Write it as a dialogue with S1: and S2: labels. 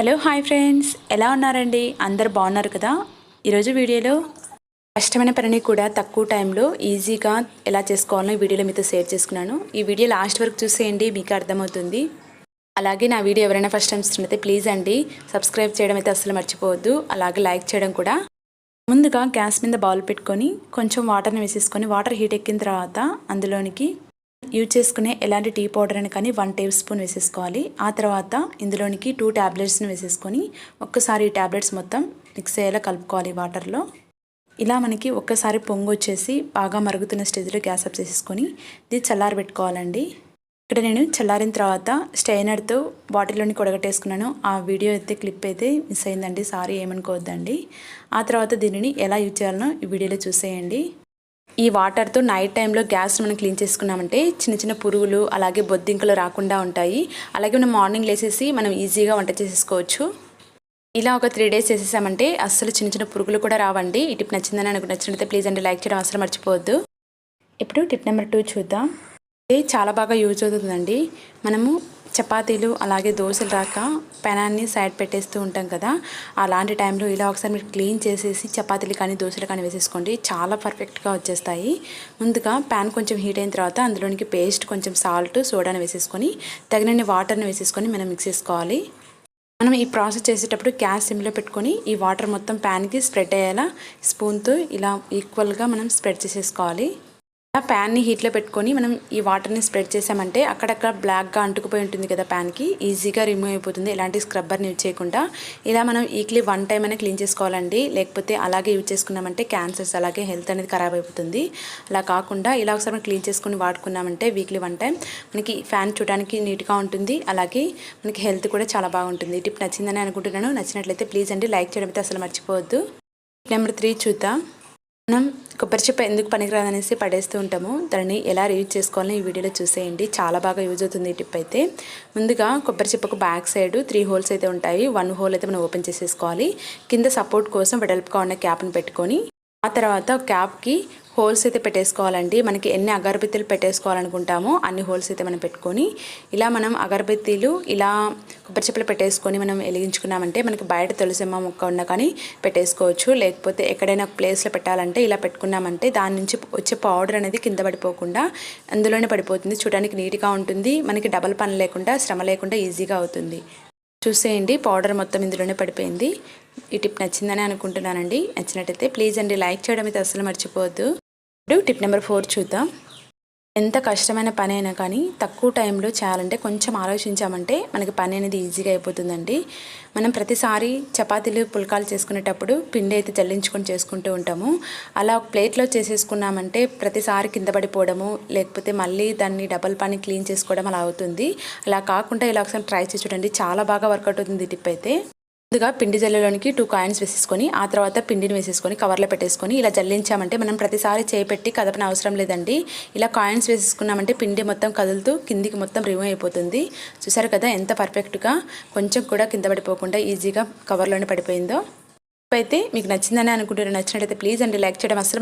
S1: Hello hi friends. ఎలా ఉన్నారండి? అందరు బాగున్నారు కదా? ఈరోజు వీడియోలో కష్టమైన పనిని కూడా తక్కువ టైంలో ఈజీగా ఎలా చేసుకోవాలో ఈ వీడియోలో మీతో షేర్ చేసుకున్నాను. ఈ వీడియో లాస్ట్ వరకు చూసేయండి మీకు అర్థమవుతుంది. అలాగే నా వీడియో ఎవరైనా ఫస్ట్ టైం చూస్తున్నైతే ప్లీజ్ అండి సబ్స్క్రైబ్ చేయడం అయితే అసలు మర్చిపోవద్దు. అలాగే లైక్ చేయడం కూడా. ముందుగా గ్యాస్ మీద బౌల్ పెట్టుకొని కొంచెం వాటర్ని వేసేసుకొని వాటర్ హీట్ ఎక్కిన తర్వాత అందులోనికి యూజ్ చేసుకునే ఎలాంటి టీ పౌడర్ అని కానీ వన్ టేబుల్ స్పూన్ వేసేసుకోవాలి. ఆ తర్వాత ఇందులోనికి టూ ట్యాబ్లెట్స్ని వేసేసుకొని ఒక్కసారి ఈ ట్యాబ్లెట్స్ మొత్తం మిక్స్ అయ్యేలా కలుపుకోవాలి వాటర్లో ఇలా మనకి ఒక్కసారి పొంగు వచ్చేసి బాగా మరుగుతున్న స్టేజ్లో గ్యాస్ అప్ చేసేసుకొని ఇది చల్లారి పెట్టుకోవాలండి. ఇక్కడ నేను చల్లారిన తర్వాత స్టైనర్తో బాటిల్లోని కొడగట్టేసుకున్నాను. ఆ వీడియో అయితే క్లిప్ అయితే మిస్ అయిందండి. సారీ ఏమనుకోవద్దండి. ఆ తర్వాత దీనిని ఎలా యూజ్ చేయాలనో ఈ వీడియోలో చూసేయండి. ఈ వాటర్తో నైట్ టైంలో గ్యాస్ మనం క్లీన్ చేసుకున్నామంటే చిన్న చిన్న పురుగులు అలాగే బొద్దింకలు రాకుండా ఉంటాయి. అలాగే మనం మార్నింగ్ లేసేసి మనం ఈజీగా వంట చేసేసుకోవచ్చు. ఇలా ఒక త్రీ డేస్ చేసేసామంటే అస్సలు చిన్న చిన్న పురుగులు కూడా రావండి. ఈ టిప్ నచ్చిందని నాకు నచ్చినట్లయితే ప్లీజ్ అండి లైక్ చేయడం అసలు మర్చిపోవద్దు. ఇప్పుడు టిప్ నెంబర్ టూ చూద్దాం. ఇది చాలా బాగా యూజ్ అవుతుందండి. మనము చపాతీలు అలాగే దోశలు రాక పెనాన్ని సైడ్ పెట్టేస్తూ ఉంటాం కదా. అలాంటి టైంలో ఇలా ఒకసారి మీరు క్లీన్ చేసేసి చపాతీలు కానీ దోశలు కానీ వేసేసుకోండి. చాలా పర్ఫెక్ట్గా వచ్చేస్తాయి. ముందుగా ప్యాన్ కొంచెం హీట్ అయిన తర్వాత అందులోనికి పేస్ట్ కొంచెం సాల్ట్ సోడాని వేసేసుకొని తగినన్ని వాటర్ని వేసేసుకొని మనం మిక్స్ చేసుకోవాలి. మనం ఈ ప్రాసెస్ చేసేటప్పుడు గ్యాస్ సిమ్లో పెట్టుకొని ఈ వాటర్ మొత్తం ప్యాన్కి స్ప్రెడ్ అయ్యేలా స్పూన్తో ఇలా ఈక్వల్గా మనం స్ప్రెడ్ చేసేసుకోవాలి. ప్యాన్ని హీట్లో పెట్టుకొని మనం ఈ వాటర్ని స్ప్రెడ్ చేసామంటే అక్కడక్కడ బ్లాక్గా అంటుకుపోయి ఉంటుంది కదా ప్యాన్కి ఈజీగా రిమూవ్ అయిపోతుంది. ఎలాంటి స్క్రబ్బర్ని యూజ్ చేయకుండా ఇలా మనం ఈక్లీ వన్ టైం అయినా క్లీన్ చేసుకోవాలండి. లేకపోతే అలాగే యూజ్ చేసుకున్నామంటే క్యాన్సర్స్ అలాగే హెల్త్ అనేది ఖరాబ్ అయిపోతుంది. అలా కాకుండా ఇలా ఒకసారి మనం క్లీన్ చేసుకుని వాడుకున్నామంటే వీక్లీ వన్ టైం మనకి ఫ్యాన్ చూడడానికి నీట్గా ఉంటుంది. అలాగే మనకి హెల్త్ కూడా చాలా బాగుంటుంది. టిప్ నచ్చిందని అనుకుంటున్నాను. నచ్చినట్లయితే ప్లీజ్ అండి లైక్ చేయడం అయితే అసలు మర్చిపోవద్దు. నెంబర్ త్రీ చూద్దాం. మనం కొబ్బరి చెప్ప ఎందుకు పనికిరాదనేసి పడేస్తూ ఉంటాము. దాన్ని ఎలా రీయూజ్ చేసుకోవాలని ఈ వీడియోలో చూసేయండి. చాలా బాగా యూజ్ అవుతుంది ఈ టిప్ అయితే. ముందుగా కొబ్బరి చెప్పకు బ్యాక్ సైడ్ త్రీ హోల్స్ అయితే ఉంటాయి. వన్ హోల్ అయితే మనం ఓపెన్ చేసేసుకోవాలి. కింద సపోర్ట్ కోసం వెడల్పుగా ఉన్న క్యాప్ని పెట్టుకొని ఆ తర్వాత క్యాప్కి హోల్స్ అయితే పెట్టేసుకోవాలండి. మనకి ఎన్ని అగరబత్తీలు పెట్టేసుకోవాలనుకుంటామో అన్ని హోల్స్ అయితే మనం పెట్టుకొని ఇలా మనం అగరబత్తీలు ఇలా కొబ్బరి చెప్పులు పెట్టేసుకొని మనం వెలిగించుకున్నామంటే మనకి బయట తులసిమ్మ మొక్క ఉన్న కానీ పెట్టేసుకోవచ్చు. లేకపోతే ఎక్కడైనా ప్లేస్లో పెట్టాలంటే ఇలా పెట్టుకున్నామంటే దాని నుంచి వచ్చే పౌడర్ అనేది కింద పడిపోకుండా అందులోనే పడిపోతుంది. చూడడానికి నీట్గా ఉంటుంది. మనకి డబల్ పని లేకుండా శ్రమ లేకుండా ఈజీగా అవుతుంది. చూసేయండి పౌడర్ మొత్తం ఇందులోనే పడిపోయింది. ఈ టిప్ నచ్చిందని అనుకుంటున్నానండి. నచ్చినట్టయితే ప్లీజ్ అండి లైక్ చేయడం అయితే అసలు మర్చిపోవద్దు. ఇప్పుడు టిప్ నెంబర్ ఫోర్ చూద్దాం. ఎంత కష్టమైన పని అయినా కానీ తక్కువ టైంలో చేయాలంటే కొంచెం ఆలోచించామంటే మనకి పని అనేది ఈజీగా అయిపోతుందండి. మనం ప్రతిసారి చపాతీలు పుల్కాలు చేసుకునేటప్పుడు పిండి అయితే చల్లించుకొని చేసుకుంటూ ఉంటాము. అలా ఒక ప్లేట్లో చేసేసుకున్నామంటే ప్రతిసారి కింద పడిపోవడము లేకపోతే మళ్ళీ దాన్ని డబల్ పని క్లీన్ చేసుకోవడం అలా అవుతుంది. అలా కాకుండా ఇలా ఒకసారి ట్రై చేసి చూడండి. చాలా బాగా వర్కౌట్ అవుతుంది టిప్ అయితే. ముందుగా పిండి జల్లలోనికి టూ కాయిన్స్ వేసేసుకొని ఆ తర్వాత పిండిని వేసేసుకొని కవర్లో పెట్టేసుకొని ఇలా జల్లించామంటే మనం ప్రతిసారి చేపెట్టి కదపని అవసరం లేదండి. ఇలా కాయిన్స్ వేసేసుకున్నామంటే పిండి మొత్తం కదులుతూ కిందికి మొత్తం రిమూవ్ అయిపోతుంది. చూసారు కదా ఎంత పర్ఫెక్ట్గా కొంచెం కూడా కింద పడిపోకుండా ఈజీగా కవర్లోనే పడిపోయిందో. అయితే మీకు నచ్చిందని అనుకుంటున్నారు నచ్చినట్టయితే ప్లీజ్ అండి లైక్ చేయడం అసలు